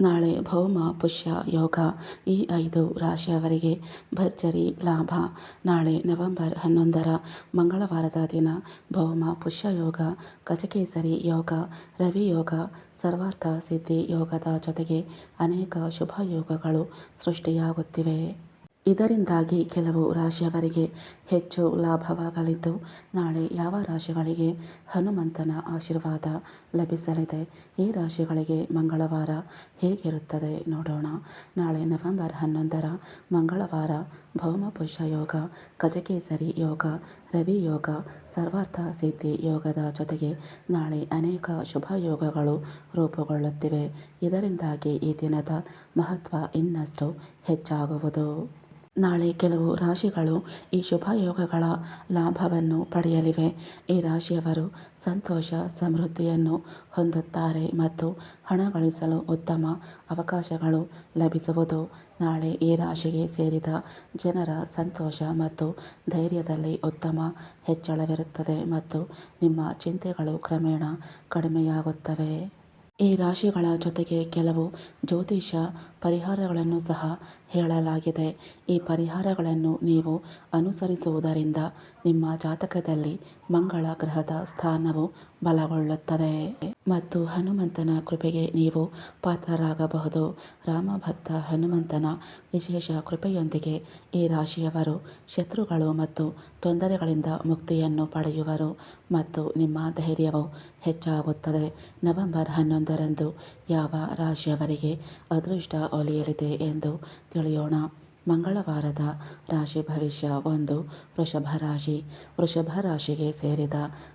ನಾಳೆ ಭೌಮ, ಪುಷ್ಯ, ಯೋಗ ಈ ಐದು ರಾಶಿಯವರಿಗೆ ಭರ್ಜರಿ ಲಾಭ. ನಾಳೆ ನವೆಂಬರ್ ಹನ್ನೊಂದರ ಮಂಗಳವಾರದ ದಿನ ಭೌಮ, ಪುಷ್ಯ ಯೋಗ ಕಚಕೇಸರಿ ಯೋಗ, ರವಿ ಯೋಗ, ಸರ್ವಾರ್ಥ ಸಿದ್ಧಿ ಯೋಗದ ಜೊತೆಗೆ ಅನೇಕ ಶುಭ ಯೋಗಗಳು ಸೃಷ್ಟಿಯಾಗುತ್ತಿವೆ. ಇದರಿಂದಾಗಿ ಕೆಲವು ರಾಶಿಯವರಿಗೆ ಹೆಚ್ಚು ಲಾಭವಾಗಲಿದ್ದು, ನಾಳೆ ಯಾವ ರಾಶಿಗಳಿಗೆ ಹನುಮಂತನ ಆಶೀರ್ವಾದ ಲಭಿಸಲಿದೆ? ಈ ರಾಶಿಗಳಿಗೆ ಮಂಗಳವಾರ ಹೇಗಿರುತ್ತದೆ ನೋಡೋಣ. ನಾಳೆ ನವೆಂಬರ್ ಹನ್ನೊಂದರ ಮಂಗಳವಾರ ಭೌಮಪುಷ ಯೋಗ ಗಜಕೇಸರಿ ಯೋಗ, ರವಿ ಯೋಗ, ಸರ್ವಾರ್ಥ ಸಿದ್ಧಿ ಯೋಗದ ಜೊತೆಗೆ ನಾಳೆ ಅನೇಕ ಶುಭ ಯೋಗಗಳು ರೂಪುಗೊಳ್ಳುತ್ತಿವೆ. ಇದರಿಂದಾಗಿ ಈ ದಿನದ ಮಹತ್ವ ಇನ್ನಷ್ಟು ಹೆಚ್ಚಾಗುವುದು. ನಾಳೆ ಕೆಲವು ರಾಶಿಗಳು ಈ ಶುಭ ಯೋಗಗಳ ಲಾಭವನ್ನು ಪಡೆಯಲಿವೆ. ಈ ರಾಶಿಯವರು ಸಂತೋಷ, ಸಮೃದ್ಧಿಯನ್ನು ಹೊಂದುತ್ತಾರೆ ಮತ್ತು ಹಣ ಗಳಿಸಲು ಉತ್ತಮ ಅವಕಾಶಗಳು ಲಭಿಸುವುದು. ನಾಳೆ ಈ ರಾಶಿಗೆ ಸೇರಿದ ಜನರ ಸಂತೋಷ ಮತ್ತು ಧೈರ್ಯದಲ್ಲಿ ಉತ್ತಮ ಹೆಚ್ಚಳವಿರುತ್ತದೆ ಮತ್ತು ನಿಮ್ಮ ಚಿಂತೆಗಳು ಕ್ರಮೇಣ ಕಡಿಮೆಯಾಗುತ್ತವೆ. ಈ ರಾಶಿಗಳ ಜೊತೆಗೆ ಕೆಲವು ಜ್ಯೋತಿಷ ಪರಿಹಾರಗಳನ್ನು ಸಹ ಹೇಳಲಾಗಿದೆ. ಈ ಪರಿಹಾರಗಳನ್ನು ನೀವು ಅನುಸರಿಸುವುದರಿಂದ ನಿಮ್ಮ ಜಾತಕದಲ್ಲಿ ಮಂಗಳ ಗ್ರಹದ ಸ್ಥಾನವು ಬಲಗೊಳ್ಳುತ್ತದೆ. ಮತ್ತು ಹನುಮಂತನ ಕೃಪೆಗೆ ನೀವು ಪಾತ್ರರಾಗಬಹುದು. ರಾಮಭಕ್ತ ಹನುಮಂತನ ವಿಶೇಷ ಕೃಪೆಯೊಂದಿಗೆ ಈ ರಾಶಿಯವರು ಶತ್ರುಗಳು ಮತ್ತು ತೊಂದರೆಗಳಿಂದ ಮುಕ್ತಿಯನ್ನು ಪಡೆಯುವರು ಮತ್ತು ನಿಮ್ಮ ಧೈರ್ಯವು ಹೆಚ್ಚಾಗುತ್ತದೆ. ನವೆಂಬರ್ ಹನ್ನೊಂದರಂದು ಯಾವ ರಾಶಿಯವರಿಗೆ ಅದೃಷ್ಟ ಒಲಿಯಲಿದೆ ಎಂದು ತಿಳಿಯೋಣ. ಮಂಗಳವಾರದ ರಾಶಿ ಭವಿಷ್ಯ ಒಂದು ವೃಷಭ ರಾಶಿ. ವೃಷಭ ರಾಶಿಗೆ ಸೇರಿದ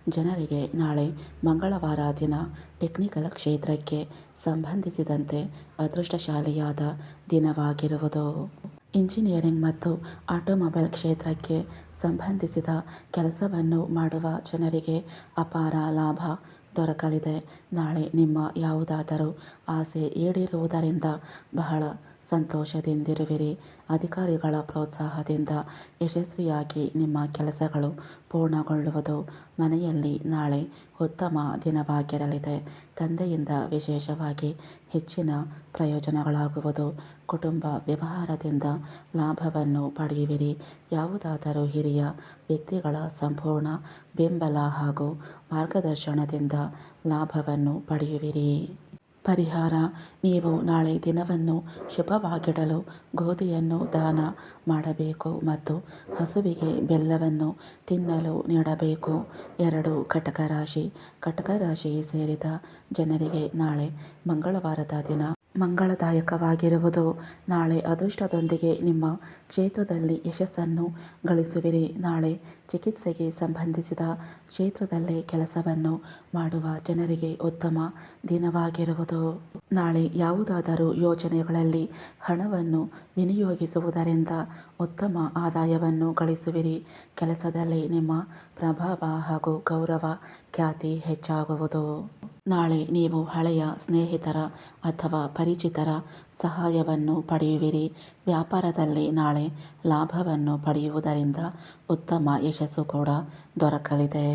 ಜನರಿಗೆ ನಾಳೆ ಮಂಗಳವಾರ ದಿನ ಟೆಕ್ನಿಕಲ್ ಕ್ಷೇತ್ರಕ್ಕೆ ಸಂಬಂಧಿಸಿದಂತೆ ಅದೃಷ್ಟಶಾಲಿಯಾದ ದಿನವಾಗಿರುವುದು. ಇಂಜಿನಿಯರಿಂಗ್ ಮತ್ತು ಆಟೋಮೊಬೈಲ್ ಕ್ಷೇತ್ರಕ್ಕೆ ಸಂಬಂಧಿಸಿದ ಕೆಲಸವನ್ನು ಮಾಡುವ ಜನರಿಗೆ ಅಪಾರ ಲಾಭ ದೊರಕಲಿದೆ. ನಾಳೆ ನಿಮ್ಮ ಯಾವುದಾದರೂ ಆಸೆ ಈಡೇರುವುದರಿಂದ ಬಹಳ ಸಂತೋಷದಿಂದಿರುವಿರಿ. ಅಧಿಕಾರಿಗಳ ಪ್ರೋತ್ಸಾಹದಿಂದ ಯಶಸ್ವಿಯಾಗಿ ನಿಮ್ಮ ಕೆಲಸಗಳು ಪೂರ್ಣಗೊಳ್ಳುವುದು ಮನೆಯಲ್ಲಿ ನಾಳೆ ಉತ್ತಮ ದಿನವಾಗಿರಲಿದೆ. ತಂದೆಯಿಂದ ವಿಶೇಷವಾಗಿ ಹೆಚ್ಚಿನ ಪ್ರಯೋಜನಗಳಾಗುವುದು. ಕುಟುಂಬ ವ್ಯವಹಾರದಿಂದ ಲಾಭವನ್ನು ಪಡೆಯುವಿರಿ. ಯಾವುದಾದರೂ ಹಿರಿಯ ವ್ಯಕ್ತಿಗಳ ಸಂಪೂರ್ಣ ಬೆಂಬಲ ಹಾಗೂ ಮಾರ್ಗದರ್ಶನದಿಂದ ಲಾಭವನ್ನು ಪಡೆಯುವಿರಿ. ಪರಿಹಾರ. ನೀವು ನಾಳೆ ದಿನವನ್ನು ಶುಭವಾಗಿಡಲು ಗೋಧಿಯನ್ನು ದಾನ ಮಾಡಬೇಕು ಮತ್ತು ಹಸುವಿಗೆ ಬೆಲ್ಲವನ್ನು ತಿನ್ನಲು ನೀಡಬೇಕು. ಎರಡು ಕಟಕ ರಾಶಿ ಕಟಕ ರಾಶಿ ಸೇರಿದ ಜನರಿಗೆ ನಾಳೆ ಮಂಗಳವಾರದ ದಿನ ಮಂಗಳದಾಯಕವಾಗಿರುವುದು. ನಾಳೆ ಅದೃಷ್ಟದೊಂದಿಗೆ ನಿಮ್ಮ ಕ್ಷೇತ್ರದಲ್ಲಿ ಯಶಸ್ಸನ್ನು ಗಳಿಸುವಿರಿ. ನಾಳೆ ಚಿಕಿತ್ಸೆಗೆ ಸಂಬಂಧಿಸಿದ ಕ್ಷೇತ್ರದಲ್ಲೇ ಕೆಲಸವನ್ನು ಮಾಡುವ ಜನರಿಗೆ ಉತ್ತಮ ದಿನವಾಗಿರುವುದು. ನಾಳೆ ಯಾವುದಾದರೂ ಯೋಜನೆಗಳಲ್ಲಿ ಹಣವನ್ನು ವಿನಿಯೋಗಿಸುವುದರಿಂದ ಉತ್ತಮ ಆದಾಯವನ್ನು ಗಳಿಸುವಿರಿ. ಕೆಲಸದಲ್ಲಿ ನಿಮ್ಮ ಪ್ರಭಾವ ಹಾಗೂ ಗೌರವ ಖ್ಯಾತಿ ಹೆಚ್ಚಾಗುವುದು. ನಾಳೆ ನೀವು ಹಳೆಯ ಸ್ನೇಹಿತರ ಅಥವಾ ಪರಿಚಿತರ ಸಹಾಯವನ್ನು ಪಡೆಯುವಿರಿ. ವ್ಯಾಪಾರದಲ್ಲಿ ನಾಳೆ ಲಾಭವನ್ನು ಪಡೆಯುವುದರಿಂದ ಉತ್ತಮ ಯಶಸ್ಸು ಕೂಡ ದೊರಕಲಿದೆ.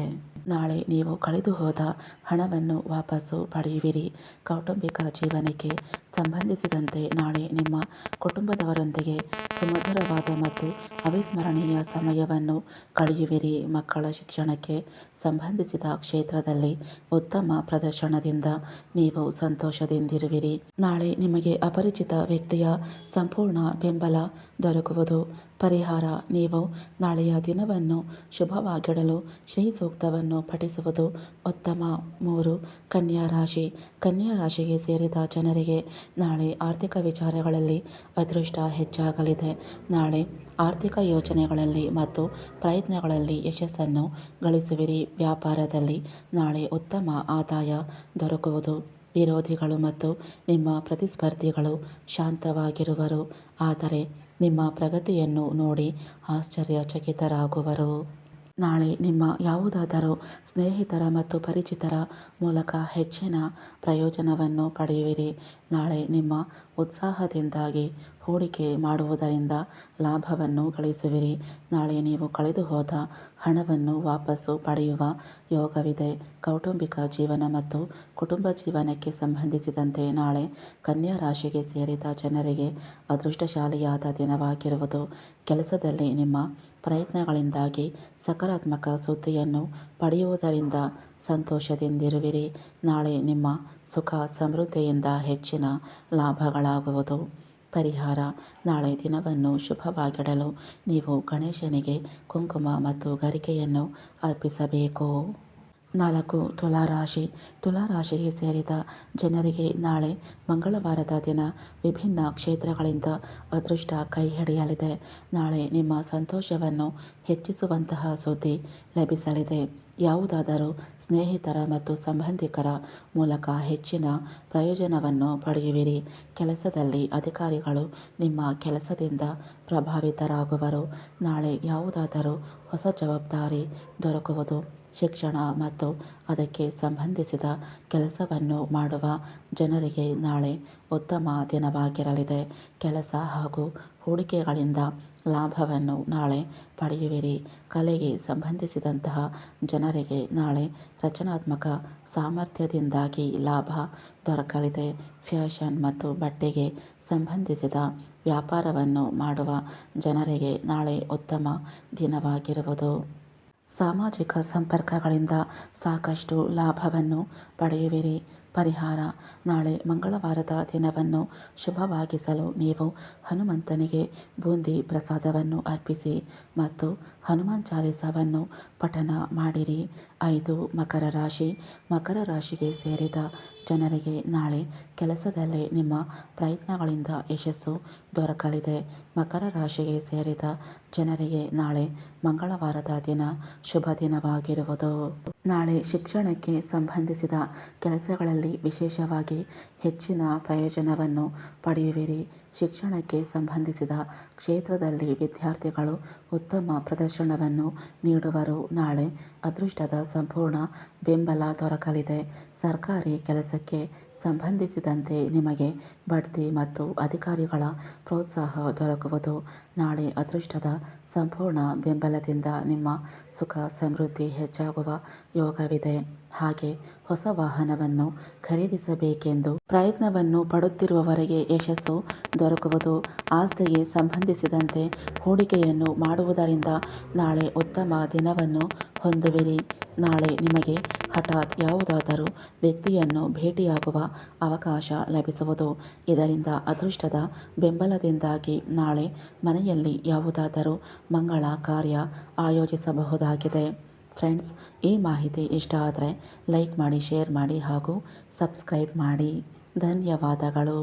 ನಾಳೆ ನೀವು ಕಳೆದು ಹೋದ ಹಣವನ್ನು ವಾಪಸ್ಸು ಪಡೆಯುವಿರಿ. ಕೌಟುಂಬಿಕ ಜೀವನಕ್ಕೆ ಸಂಬಂಧಿಸಿದಂತೆ ನಾಳೆ ನಿಮ್ಮ ಕುಟುಂಬದವರೊಂದಿಗೆ ಸುಮಧುರವಾದ ಮತ್ತು ಅವಿಸ್ಮರಣೀಯ ಸಮಯವನ್ನು ಕಳೆಯುವಿರಿ. ಮಕ್ಕಳ ಶಿಕ್ಷಣಕ್ಕೆ ಸಂಬಂಧಿಸಿದ ಕ್ಷೇತ್ರದಲ್ಲಿ ಉತ್ತಮ ಪ್ರದರ್ಶನದಿಂದ ನೀವು ಸಂತೋಷದಿಂದಿರುವಿರಿ. ನಾಳೆ ನಿಮಗೆ ಅಪರಿಚಿತ ವ್ಯಕ್ತಿಯ ಸಂಪೂರ್ಣ ಬೆಂಬಲ ದೊರಕುವುದು. ಪರಿಹಾರ ನೀವು ನಾಳೆಯ ದಿನವನ್ನು ಶುಭವಾಗಿಡಲು ಶ್ರೀ ಸೂಕ್ತವನ್ನು ಪಠಿಸುವುದು ಉತ್ತಮ. ಮೂರು, ಕನ್ಯಾ ರಾಶಿ. ಕನ್ಯಾ ರಾಶಿಗೆ ಸೇರಿದ ಜನರಿಗೆ ನಾಳೆ ಆರ್ಥಿಕ ವಿಚಾರಗಳಲ್ಲಿ ಅದೃಷ್ಟ ಹೆಚ್ಚಾಗಲಿದೆ. ನಾಳೆ ಆರ್ಥಿಕ ಯೋಜನೆಗಳಲ್ಲಿ ಮತ್ತು ಪ್ರಯತ್ನಗಳಲ್ಲಿ ಯಶಸ್ಸನ್ನು ಗಳಿಸುವಿರಿ ವ್ಯಾಪಾರದಲ್ಲಿ. ನಾಳೆ ಉತ್ತಮ ಆದಾಯ ದೊರಕುವುದು. ವಿರೋಧಿಗಳು ಮತ್ತು ನಿಮ್ಮ ಪ್ರತಿಸ್ಪರ್ಧಿಗಳು ಶಾಂತವಾಗಿರುವರು. ಆದರೆ ನಿಮ್ಮ ಪ್ರಗತಿಯನ್ನು ನೋಡಿ ಆಶ್ಚರ್ಯಚಕಿತರಾಗುವರು. ನಾಳೆ ನಿಮ್ಮ ಯಾವುದಾದರೂ ಸ್ನೇಹಿತರ ಮತ್ತು ಪರಿಚಿತರ ಮೂಲಕ ಹೆಚ್ಚಿನ ಪ್ರಯೋಜನವನ್ನು ಪಡೆಯುವಿರಿ. ನಾಳೆ ನಿಮ್ಮ ಉತ್ಸಾಹದಿಂದಾಗಿ ಹೂಡಿಕೆ ಮಾಡುವುದರಿಂದ ಲಾಭವನ್ನು ಗಳಿಸುವಿರಿ. ನಾಳೆ ನೀವು ಕಳೆದು ಹೋದ ಹಣವನ್ನು ವಾಪಸ್ಸು ಪಡೆಯುವ ಯೋಗವಿದೆ. ಕೌಟುಂಬಿಕ ಜೀವನ ಮತ್ತು ಕುಟುಂಬ ಜೀವನಕ್ಕೆ ಸಂಬಂಧಿಸಿದಂತೆ ನಾಳೆ ಕನ್ಯಾ ರಾಶಿಗೆ ಸೇರಿದ ಜನರಿಗೆ ಅದೃಷ್ಟಶಾಲಿಯಾದ ದಿನವಾಗಿರುವುದು. ಕೆಲಸದಲ್ಲಿ ನಿಮ್ಮ ಪ್ರಯತ್ನಗಳಿಂದಾಗಿ ಸಕಾರಾತ್ಮಕ ಸುದ್ದಿಯನ್ನು ಪಡೆಯುವುದರಿಂದ ಸಂತೋಷದಿಂದಿರುವಿರಿ. ನಾಳೆ ನಿಮ್ಮ ಸುಖ ಸಮೃದ್ಧಿಯಿಂದ ಹೆಚ್ಚಿನ ಲಾಭಗಳಾಗುವುದು. ಪರಿಹಾರ. ನಾಳೆ ದಿನವನ್ನು ಶುಭವಾಗಿಡಲು ನೀವು ಗಣೇಶನಿಗೆ ಕುಂಕುಮ ಮತ್ತು ಗರಿಕೆಯನ್ನು ಅರ್ಪಿಸಬೇಕು. ನಾಲ್ಕು, ತುಲಾರಾಶಿ. ತುಲಾರಾಶಿಗೆ ಸೇರಿದ ಜನರಿಗೆ ನಾಳೆ ಮಂಗಳವಾರದ ದಿನ ವಿಭಿನ್ನ ಕ್ಷೇತ್ರಗಳಿಂದ ಅದೃಷ್ಟ ಕೈ ಹಿಡಿಯಲಿದೆ. ನಾಳೆ ನಿಮ್ಮ ಸಂತೋಷವನ್ನು ಹೆಚ್ಚಿಸುವಂತಹ ಸುದ್ದಿ ಲಭಿಸಲಿದೆ. ಯಾವುದಾದರೂ ಸ್ನೇಹಿತರ ಮತ್ತು ಸಂಬಂಧಿಕರ ಮೂಲಕ ಹೆಚ್ಚಿನ ಪ್ರಯೋಜನವನ್ನು ಪಡೆಯುವಿರಿ. ಕೆಲಸದಲ್ಲಿ ಅಧಿಕಾರಿಗಳು ನಿಮ್ಮ ಕೆಲಸದಿಂದ ಪ್ರಭಾವಿತರಾಗುವರು. ನಾಳೆ ಯಾವುದಾದರೂ ಹೊಸ ಜವಾಬ್ದಾರಿ ದೊರಕುವುದು. ಶಿಕ್ಷಣ ಮತ್ತು ಅದಕ್ಕೆ ಸಂಬಂಧಿಸಿದ ಕೆಲಸವನ್ನು ಮಾಡುವ ಜನರಿಗೆ ನಾಳೆ ಉತ್ತಮ ದಿನವಾಗಿರಲಿದೆ. ಕೆಲಸ ಹಾಗೂ ಹೂಡಿಕೆಗಳಿಂದ ಲಾಭವನ್ನು ನಾಳೆ ಪಡೆಯುವಿರಿ. ಕಲೆಗೆ ಸಂಬಂಧಿಸಿದಂತಹ ಜನರಿಗೆ ನಾಳೆ ರಚನಾತ್ಮಕ ಸಾಮರ್ಥ್ಯದಿಂದಾಗಿ ಲಾಭ ದೊರಕಲಿದೆ. ಫ್ಯಾಷನ್ ಮತ್ತು ಬಟ್ಟೆಗೆ ಸಂಬಂಧಿಸಿದ ವ್ಯಾಪಾರವನ್ನು ಮಾಡುವ ಜನರಿಗೆ ನಾಳೆ ಉತ್ತಮ ದಿನವಾಗಿರುವುದು. ಸಾಮಾಜಿಕ ಸಂಪರ್ಕಗಳಿಂದ ಸಾಕಷ್ಟು ಲಾಭವನ್ನು ಪಡೆಯುವಿರಿ. ಪರಿಹಾರ. ನಾಳೆ ಮಂಗಳವಾರದ ದಿನವನ್ನು ಶುಭವಾಗಿಸಲು ನೀವು ಹನುಮಂತನಿಗೆ ಬೂಂದಿ ಪ್ರಸಾದವನ್ನು ಅರ್ಪಿಸಿ ಮತ್ತು ಹನುಮಾನ್ ಚಾಲಿಸವನ್ನು ಪಠನ ಮಾಡಿರಿ. ಐದು ಮಕರ ರಾಶಿ. ಮಕರ ರಾಶಿಗೆ ಸೇರಿದ ಜನರಿಗೆ ನಾಳೆ ಕೆಲಸದಲ್ಲಿ ನಿಮ್ಮ ಪ್ರಯತ್ನಗಳಿಂದ ಯಶಸ್ಸು ದೊರಕಲಿದೆ. ಮಕರ ರಾಶಿಗೆ ಸೇರಿದ ಜನರಿಗೆ ನಾಳೆ ಮಂಗಳವಾರದ ದಿನ ಶುಭ ದಿನವಾಗಿರುವುದು. ನಾಳೆ ಶಿಕ್ಷಣಕ್ಕೆ ಸಂಬಂಧಿಸಿದ ಕೆಲಸಗಳಲ್ಲಿ ವಿಶೇಷವಾಗಿ ಹೆಚ್ಚಿನ ಪ್ರಯೋಜನವನ್ನು ಪಡೆಯುವಿರಿ. ಶಿಕ್ಷಣಕ್ಕೆ ಸಂಬಂಧಿಸಿದ ಕ್ಷೇತ್ರದಲ್ಲಿ ವಿದ್ಯಾರ್ಥಿಗಳು ಉತ್ತಮ ಪ್ರದರ್ಶನವನ್ನು ನೀಡುವರು. ನಾಳೆ ಅದೃಷ್ಟದ ಸಂಪೂರ್ಣ ಬೆಂಬಲ ದೊರಕಲಿದೆ. ಸರ್ಕಾರಿ ಕೆಲಸಕ್ಕೆ ಸಂಬಂಧಿಸಿದಂತೆ ನಿಮಗೆ ಬಡ್ತಿ ಮತ್ತು ಅಧಿಕಾರಿಗಳ ಪ್ರೋತ್ಸಾಹ ದೊರಕುವುದು. ನಾಳೆ ಅದೃಷ್ಟದ ಸಂಪೂರ್ಣ ಬೆಂಬಲದಿಂದ ನಿಮ್ಮ ಸುಖ ಸಮೃದ್ಧಿ ಹೆಚ್ಚಾಗುವ ಯೋಗವಿದೆ. ಹಾಗೆ ಹೊಸ ವಾಹನವನ್ನು ಖರೀದಿಸಬೇಕೆಂದು ಪ್ರಯತ್ನವನ್ನು ಪಡುತ್ತಿರುವವರಿಗೆ ಯಶಸ್ಸು ದೊರಕುವುದು. ಆಸ್ತಿಗೆ ಸಂಬಂಧಿಸಿದಂತೆ ಹೂಡಿಕೆಯನ್ನು ಮಾಡುವುದರಿಂದ ನಾಳೆ ಉತ್ತಮ ದಿನವನ್ನು ಹೊಂದುವಿರಿ ನಾಳೆ ನಿಮಗೆ ಹಠಾತ್ ಯಾವುದಾದರೂ ವ್ಯಕ್ತಿಯನ್ನು ಭೇಟಿಯಾಗುವ ಅವಕಾಶ ಲಭಿಸುವುದು. ಇದರಿಂದ ಅದೃಷ್ಟದ ಬೆಂಬಲದಿಂದಾಗಿ ನಾಳೆ ಮನೆಯಲ್ಲಿ ಯಾವುದಾದರೂ ಮಂಗಳ ಕಾರ್ಯ ಆಯೋಜಿಸಬಹುದಾಗಿದೆ. ಫ್ರೆಂಡ್ಸ್, ಈ ಮಾಹಿತಿ ಇಷ್ಟ ಆದರೆ ಲೈಕ್ ಮಾಡಿ, ಶೇರ್ ಮಾಡಿ ಹಾಗೂ ಸಬ್ಸ್ಕ್ರೈಬ್ ಮಾಡಿ. ಧನ್ಯವಾದಗಳು.